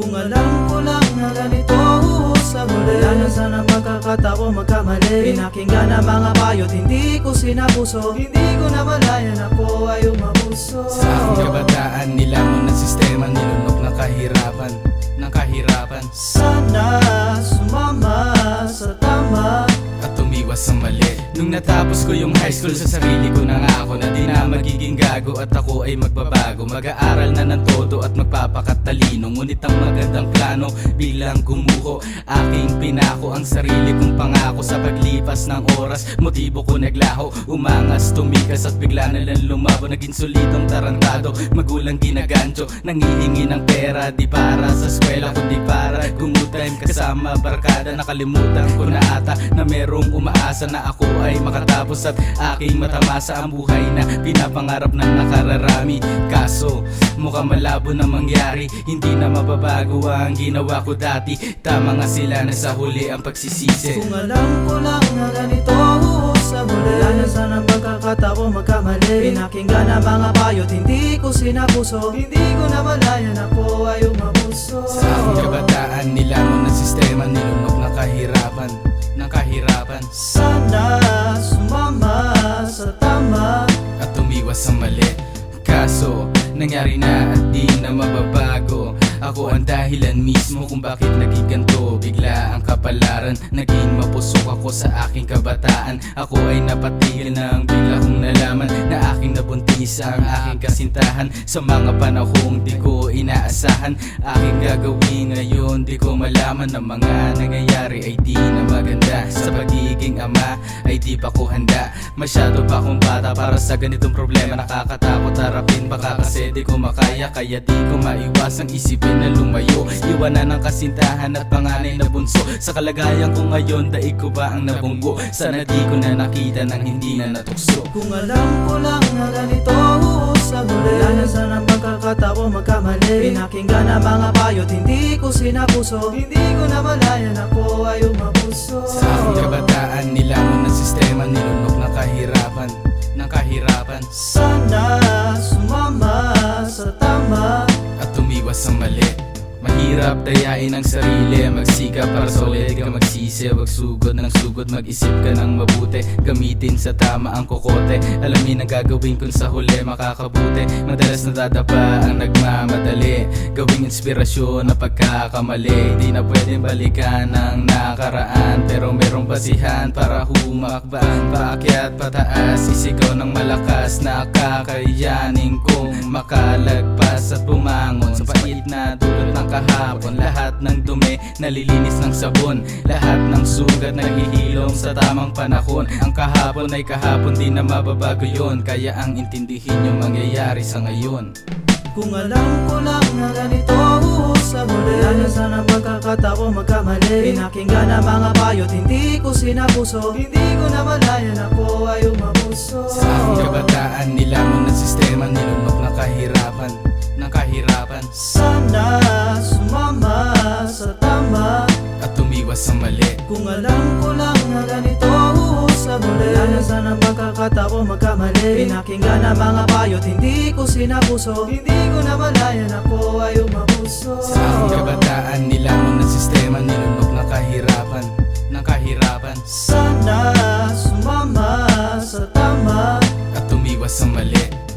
Kung alam ko lang na ganito sa huli. Wala na sana magkakatao magkamali. Pinakinggan ang mga bayot, hindi ko sinapuso Hindi ko na malayan ako ay umabuso. Sa aking kabataan, nilamon ng sistema Nilunok ng kahirapan Ng kahirapan. Sana sumama sa tama. At umiwas sa mali Nung natapos ko yung high school Sa sarili ko na ako Na di na magiging gago At ako ay magbabago. Mag-aaral na ng todo At magpapakatalino Ngunit ang magandang plano Bilang gumuho Aking pinako Ang sarili kong pangako. Sa paglipas ng oras Motibo ko naglaho Umangas, tumikas At bigla na lang lumabo. Naging solidong tarantado Magulang ginagancho Nangihingi ng pera Di para sa eskwela Kundi para gumutime Kasama barkada Nakalimutan ko na ata Na merong umaasa na ako ay makatapos At aking matamasa ang buhay na Pinapangarap ng nakararami. Kaso mukhang malabo na mangyari. Hindi na mababago ang ginawa ko dati. Tama nga sila na sa huli ang pagsisisi. Kung alam ko lang na ganito sa huli. Wala na sana magkakatao magkamali. Pinakinggan ang mga bayot, hindi ko sinapuso Hindi ko na malayan ako ay umabuso Sa aking kabataan nilamon ng sistema Nilunok ng kahirapan Ng kahirapan. Sana sumama sa tama. At umiwas sa mali. Kaso nangyari na at di na mababago Ako ang dahilan mismo kung bakit naging ganito. Bigla ang kapalaran Naging mapusok ako sa aking kabataan. Ako ay napatigil ng bigla kong nalaman Na aking nabuntis ang aking kasintahan. Sa mga panahong di ko inaasahan Aking gagawin ngayon di ko malaman Na mga nangyayari ay di na maganda. Sa pagiging ama ay di pa ko handa. Masyado pa akong bata para sa ganitong problema. Nakakatakot harapin baka kasi di ko makaya Kaya di ko maiwasang isipin na lumayo. Iwanan ang kasintahan at panganay na bunso. Sa kalagayan ko ngayon, daig ko ba ang nabunggo? Sana di ko na nakita nang hindi na natukso. Kung alam ko lang na ganito sa huli Wala na sana magkakatao magkamali. Pinakinggan ang mga bayot, hindi ko sinapuso. Hindi ko na malayan ako ay umabuso Sa aking kabataan, nilamon ng sistema Nilunok ng kahirapan Ng kahirapan. Sana sumama sa tama at umiwas sa mali Mahirap dayain ang sarili. Magsikap para sa ulit. Di ka magsisi. Wag sugod ng sugod Mag-isip ka ng mabuti. Gamitin sa tama ang kokote. Alamin ang gagawin kung sa huli makakabuti. Madalas nadadapa ang nagmamadali. Gawing inspirasyon na pagkakamali. Di na pwedeng balikan ang nakaraan. Pero merong basihan para humakbang. Paakyat pataas. Isigaw ng malakas. Na kakayanin kong makalagpas at bumangon. Sa pait na dulot ng kahapon Lahat ng dumi nalilinis ng sabon. Lahat ng sugat naghihilom sa tamang panahon. Ang kahapon ay kahapon di na mababago yon Kaya ang intindihin yung mangyayari sa ngayon. Kung alam ko lang na ganito sa huli Wala na sana magkakatao magkamali. Pinakinggan ang mga bayot, hindi ko sinapuso Hindi ko na malayan ako ay umabuso. Sa aking kabataan nilamon ng sistema Nilunok ng kahirapan Ng kahirapan. Sana sumama sa tama At umiwas sa mali. Kung alam ko lang na ganito sa huli Wala na sana magkakatao magkamali. Pinakinggan ang mga bayot, hindi ko sinapuso Hindi ko na malayan ako ay umabuso Sa aking kabataan nilamon ng sistema Nilunok ng kahirapan Ng kahirapan. Sana sumama sa tama At umiwas sa mali